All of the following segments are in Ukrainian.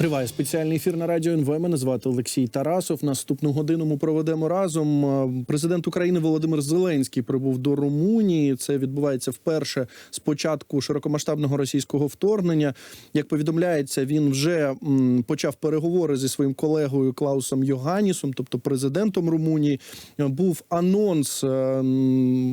Триває спеціальний ефір на радіо НВ. Мене звати Олексій Тарасов. Наступну годину ми проведемо разом. Е, Президент України Володимир Зеленський прибув до Румунії. Це відбувається вперше з початку широкомасштабного російського вторгнення. Як повідомляється, він вже почав переговори зі своїм колегою Клаусом Йоганісом, тобто президентом Румунії. Е, Був анонс. е,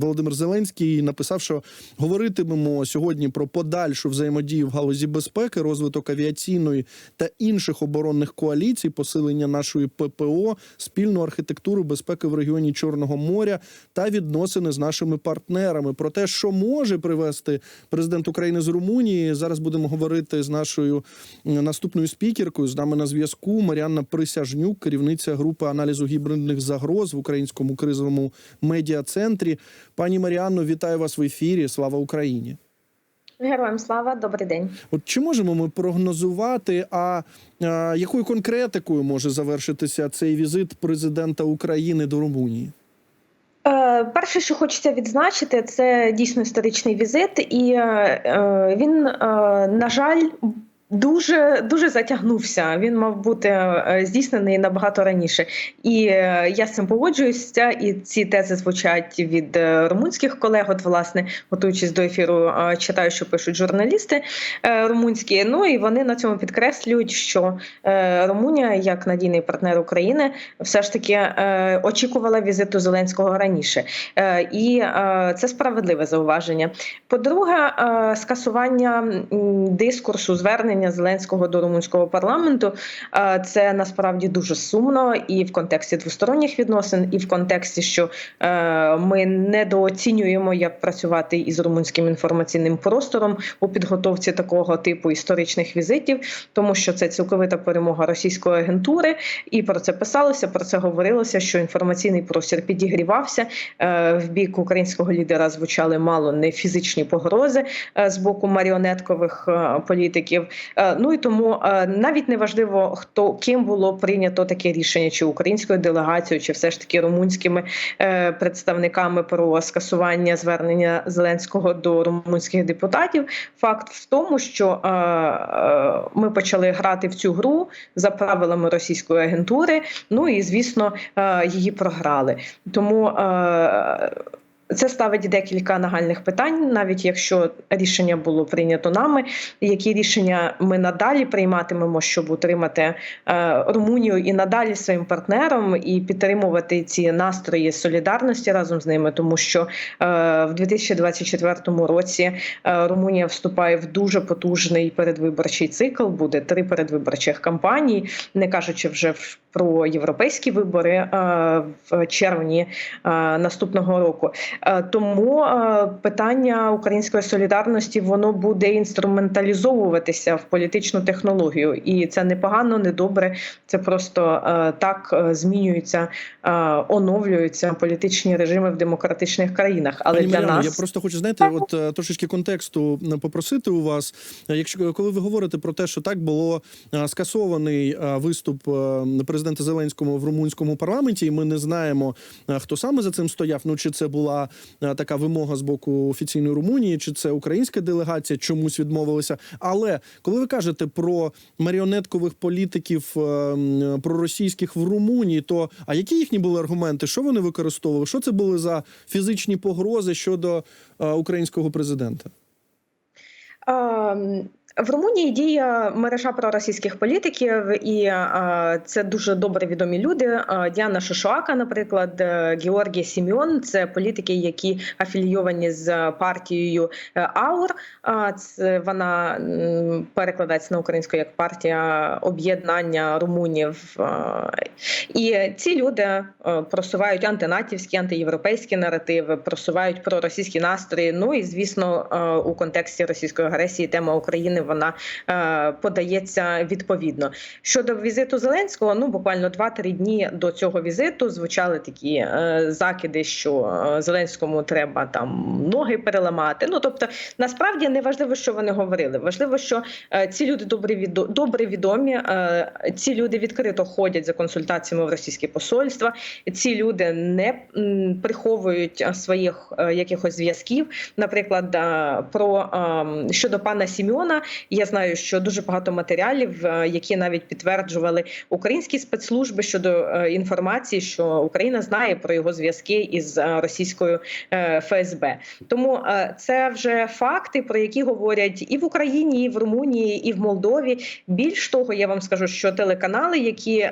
Володимир Зеленський написав, що говоритимемо сьогодні про подальшу взаємодію в галузі безпеки, розвиток авіаційної та інших оборонних коаліцій, посилення нашої ППО, спільну архітектуру безпеки в регіоні Чорного моря та відносини з нашими партнерами. Про те, що може привести президент України з Румунії, зараз будемо говорити з нашою наступною спікеркою. З нами на зв'язку Маріанна Присяжнюк, керівниця групи аналізу гібридних загроз в українському кризовому медіа центрі. Пані Маріанно, вітаю вас в ефірі. Слава Україні! Героям слава, добрий день. От чи можемо ми прогнозувати, а, а якою конкретикою може завершитися цей візит президента України до Румунії? Е, перше, що хочеться відзначити, це дійсно історичний візит, і е, е, він, на жаль, дуже дуже затягнувся. Він мав бути е, здійснений набагато раніше. І е, я з цим погоджуюся. І ці тези звучать від е, румунських колег. От, власне, готуючись до ефіру, читаю, що пишуть журналісти румунські. Ну і вони на цьому підкреслюють, що Румунія, як надійний партнер України, все ж таки очікувала візиту Зеленського раніше, і це справедливе зауваження. По-друге, скасування дискурсу звернення Зеленського до румунського парламенту це насправді дуже сумно і в контексті двосторонніх відносин, і в контексті, що е, ми недооцінюємо, як працювати із румунським інформаційним простором у підготовці такого типу історичних візитів, тому що це цілковита перемога російської агентури, і про це писалося, про це говорилося. Що інформаційний простір підігрівався Е, в бік українського лідера. Звучали мало не фізичні погрози е, з боку маріонеткових політиків. Е, Ну і тому е, навіть не важливо, хто ким було прийнято таке рішення, чи українською делегацією, чи все ж таки румунськими е, представниками про скасування звернення Зеленського до румунських депутатів. Факт в тому, що ми почали грати в цю гру за правилами російської агентури. Ну і звісно, її програли. Тому це ставить декілька нагальних питань, навіть якщо рішення було прийнято нами. Які рішення ми надалі прийматимемо, щоб утримати е, Румунію і надалі своїм партнером і підтримувати ці настрої солідарності разом з ними, тому що е, в 2024 році е, Румунія вступає в дуже потужний передвиборчий цикл. Буде три передвиборчих кампанії, не кажучи вже про європейські вибори в червні наступного року. Е, Тому е, питання української солідарності воно буде інструменталізовуватися в політичну технологію, і це не погано, не добре. Це просто е, так змінюються, оновлюються політичні режими в демократичних країнах. Але Пані для Маріано, нас я просто хочу знаєте, от трошечки контексту попросити у вас. Якщо коли ви говорите про те, що так було скасований виступ президента Зеленського в румунському парламенті, і ми не знаємо, хто саме за цим стояв. Ну чи це була така вимога з боку офіційної Румунії, чи це українська делегація чомусь відмовилася. Але коли ви кажете про маріонеткових політиків е, проросійських в Румунії, то а які їхні були аргументи? Що вони використовували? Що це були за фізичні погрози щодо е, українського президента? Ем, В Румунії діє мережа проросійських політиків, і е, це дуже добре відомі люди. Е, Діана Шишуака, наприклад, е, Георгій Сіміон це політики, які афілійовані з партією АУР. Це вона перекладається на українську як партія об'єднання румунів. І ці люди просувають антинатівські, антиєвропейські наративи, просувають проросійські настрої. Ну і звісно, у контексті російської агресії тема України України вона е, подається відповідно. Щодо візиту Зеленського, ну буквально 2-3 дні до цього візиту звучали такі е, закиди, що е, Зеленському треба там ноги переламати. Ну тобто, насправді не важливо, що вони говорили. Важливо, що ці люди добре відо, добре відомі. Ці люди відкрито ходять за консультаціями в російські посольства. Ці люди не приховують своїх якихось зв'язків. Наприклад, про е, щодо пана Сіміона, я знаю, що дуже багато матеріалів, е, які навіть підтверджували українські спецслужби щодо е, інформації, що Україна знає про його зв'язки із е, російською ФСБ. Тому це вже факти, про які говорять і в Україні, і в Румунії, і в Молдові. Більш того, я вам скажу, що телеканали, які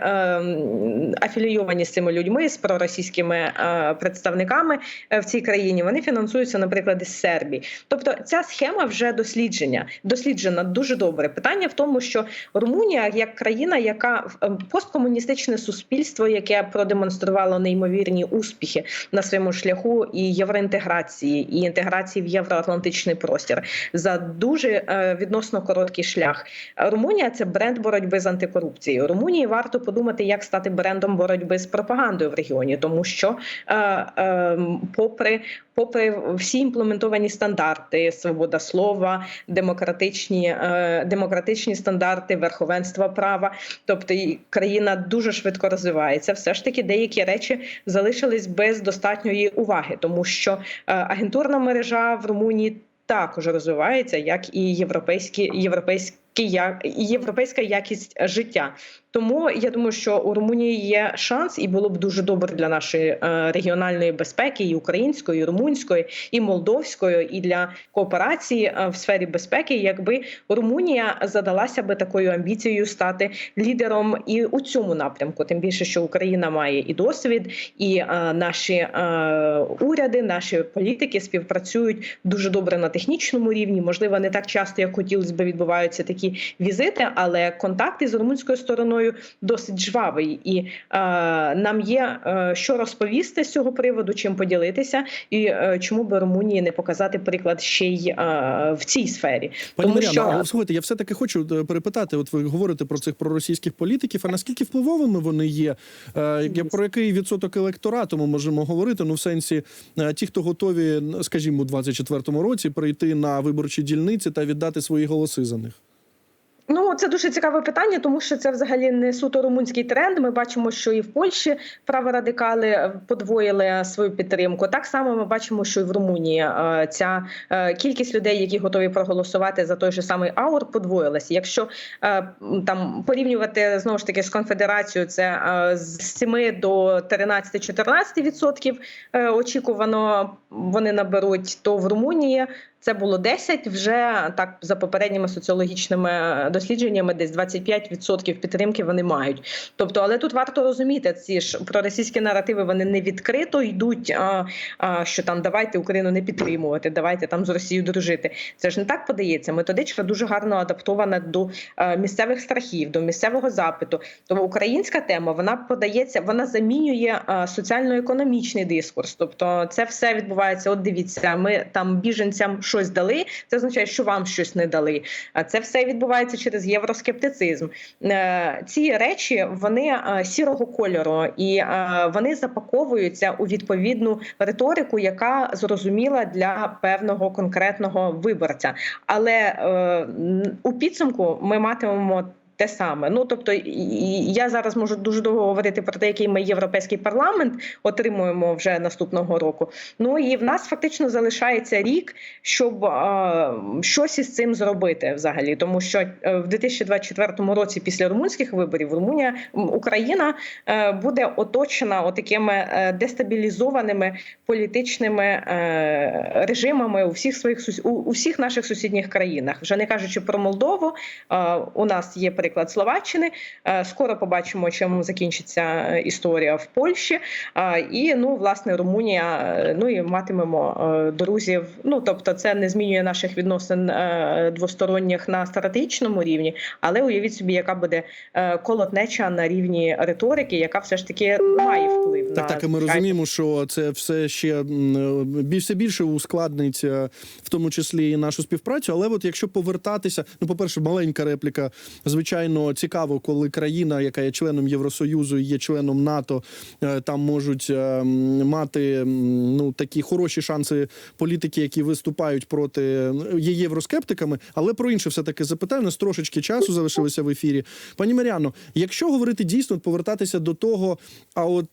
афілійовані з цими людьми, з проросійськими представниками в цій країні, вони фінансуються, наприклад, із Сербії. Тобто ця схема вже дослідження досліджена дуже добре. Питання в тому, що Румунія як країна, яка е, посткомуністичне суспільство, яке продемонструвало неймовірні успіхи на своєму шляху і євроінтеграції, і інтеграції в євроатлантичний простір за дуже е, відносно короткий шлях. Румунія це бренд боротьби з антикорупцією. Румунії варто подумати, як стати брендом боротьби з пропагандою в регіоні, тому що, е, е, попри попри всі імплементовані стандарти, свобода слова, демократичні, е, демократичні стандарти, верховенства права, тобто країна дуже швидко розвивається. Все ж таки, деякі речі залишились без достатньої уваги, тому що е, агентурна мережа в Румунії також розвивається, як і європейські європейські. я- і Європейська якість життя, тому я думаю, що у Румунії є шанс, і було б дуже добре для нашої е, регіональної безпеки, і української, і румунської, і молдовської, і для кооперації е, в сфері безпеки, якби Румунія задалася би такою амбіцією стати лідером і у цьому напрямку. Тим більше, що Україна має і досвід, і е, наші уряди, наші політики співпрацюють дуже добре на технічному рівні. Можливо, не так часто, як хотілося б відбуваються такі візити, але контакти з румунською стороною досить жвавий, і е, нам є е, що розповісти з цього приводу, чим поділитися, і е, чому би Румунії не показати приклад ще й е, в цій сфері, Пані тому Мар'яно, що слухайте, я все таки хочу е, перепитати. От ви говорите про цих проросійських політиків. А наскільки впливовими вони є? Е, Про який відсоток електорату ми можемо говорити? Ну, в сенсі е, ті, хто готові, скажімо, у 24-му році прийти на виборчі дільниці та віддати свої голоси за них. Ну, це дуже цікаве питання, тому що це взагалі не суто румунський тренд. Ми бачимо, що і в Польщі праворадикали подвоїли свою підтримку. Так само ми бачимо, що і в Румунії е, ця е, кількість людей, які готові проголосувати за той же самий аур, подвоїлася. Якщо е, там порівнювати знову ж таки з конфедерацією, це з 7 до 13-14 відсотків очікувано вони наберуть, то в Румунії це було 10, вже так за попередніми соціологічними е, дослідженнями, десь 25% підтримки вони мають. Тобто, але тут варто розуміти, ці ж проросійські наративи вони не відкрито йдуть. А, а, що там давайте Україну не підтримувати, давайте там з Росією дружити. Це ж не так подається. Методичка дуже гарно адаптована до е, місцевих страхів, до місцевого запиту. Тому українська тема вона подається, вона замінює е, соціально-економічний дискурс. Тобто, це все відбувається. От дивіться, ми там біженцям щось дали. Це означає, що вам щось не дали. А це все відбувається через євроскептицизм. Е, Ці речі вони е, сірого кольору, і е, вони запаковуються у відповідну риторику, яка зрозуміла для певного конкретного виборця. Але у підсумку ми матимемо. Те саме, ну тобто, я зараз можу дуже довго говорити про те, який ми європейський парламент отримуємо вже наступного року. Ну і в нас фактично залишається рік, щоб е, щось із цим зробити взагалі, тому що е, в 2024 році, після румунських виборів, Румунія Україна е, буде оточена отакими е, дестабілізованими політичними е, режимами у всіх своїх у, у всіх наших сусідніх країнах. Вже не кажучи про Молдову, е, у нас є приклад приклад Словаччини. Е, Скоро побачимо, чим закінчиться е, історія в Польщі. Е, І ну, власне, Румунія. Ну і матимемо друзів. Ну тобто, це не змінює наших відносин двосторонніх на стратегічному рівні, але уявіть собі, яка буде колотнеча на рівні риторики, яка все ж таки має вплив Так, на так, і ми розуміємо, що це все ще більше більше ускладнить, в тому числі і нашу співпрацю. Але от якщо повертатися, ну, по-перше, маленька репліка. Звичайно, цікаво, коли країна, яка є членом Євросоюзу, і є членом НАТО, е, там можуть е, мати ну такі хороші шанси політики, які виступають проти е, є євроскептиками. Але про інше все таки запитаю. Нас трошечки часу залишилося в ефірі. Пані Маріано, якщо говорити дійсно, повертатися до того, а от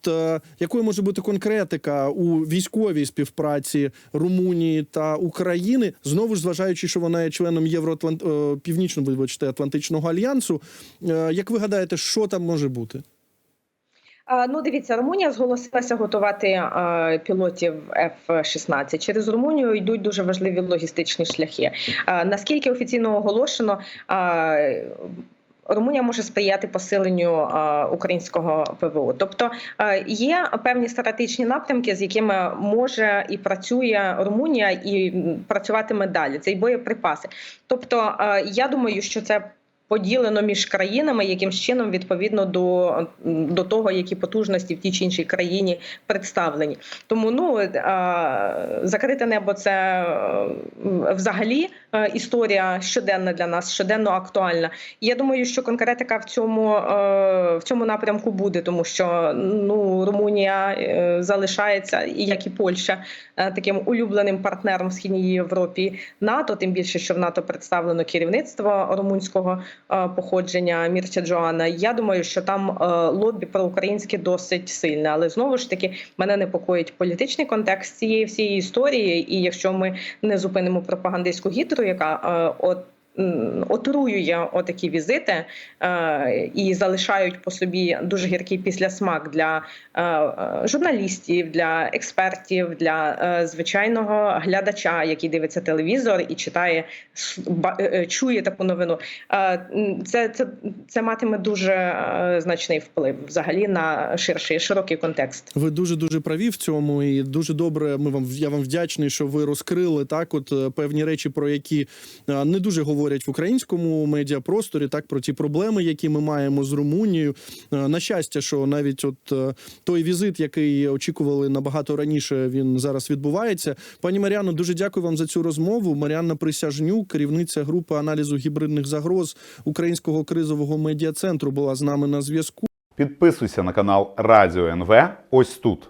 якою може бути конкретика у військовій співпраці Румунії та України, знову ж зважаючи, що вона є членом Євроатлант північно вибачте Атлантичного альянсу. Е, як ви гадаєте, що там може бути? Ну, дивіться, Румунія зголосилася готувати а, пілотів F-16. Через Румунію йдуть дуже важливі логістичні шляхи. А, наскільки офіційно оголошено, Румунія може сприяти посиленню українського ПВО. Тобто є певні стратегічні напрямки, з якими може і працює Румунія, і працюватиме далі. Це й боєприпаси. Тобто, я думаю, що це. Поділено між країнами, якимсь чином відповідно до, до того, які потужності в тій чи іншій країні представлені. Тому ну закрите небо це е, взагалі е, історія щоденна для нас, щоденно актуальна. Я думаю, що конкретика в цьому е, в цьому напрямку буде, тому що ну Румунія е, залишається, як і Польща, е, таким улюбленим партнером в східній Європі НАТО. Тим більше, що в НАТО представлено керівництво румунського е, походження Мірча Джоана. Я думаю, що там е, лобі проукраїнське досить сильне, але знову ж таки мене непокоїть політичний контекст цієї всієї історії. І якщо ми не зупинимо пропагандистську гідру, яка е, от. М, Отруює отакі візити е, і залишають по собі дуже гіркий післясмак для е, е, журналістів, для експертів, для звичайного глядача, який дивиться телевізор і читає, чує таку новину. Це, це, це матиме дуже значний вплив взагалі на ширший широкий контекст. Ви дуже дуже праві в цьому, і дуже добре. Ми вам я вам вдячний, що ви розкрили так, от певні речі, про які не дуже говорять в українському медіапросторі, так про ті проблеми, які ми маємо з Румунією. Е, На щастя, що навіть от е, той візит, який очікували набагато раніше, він зараз відбувається. Пані Маріано, дуже дякую вам за цю розмову. Маріанна Присяжнюк, керівниця групи аналізу гібридних загроз Українського кризового медіа центру, була з нами на зв'язку. Підписуйся на канал Радіо НВ ось тут.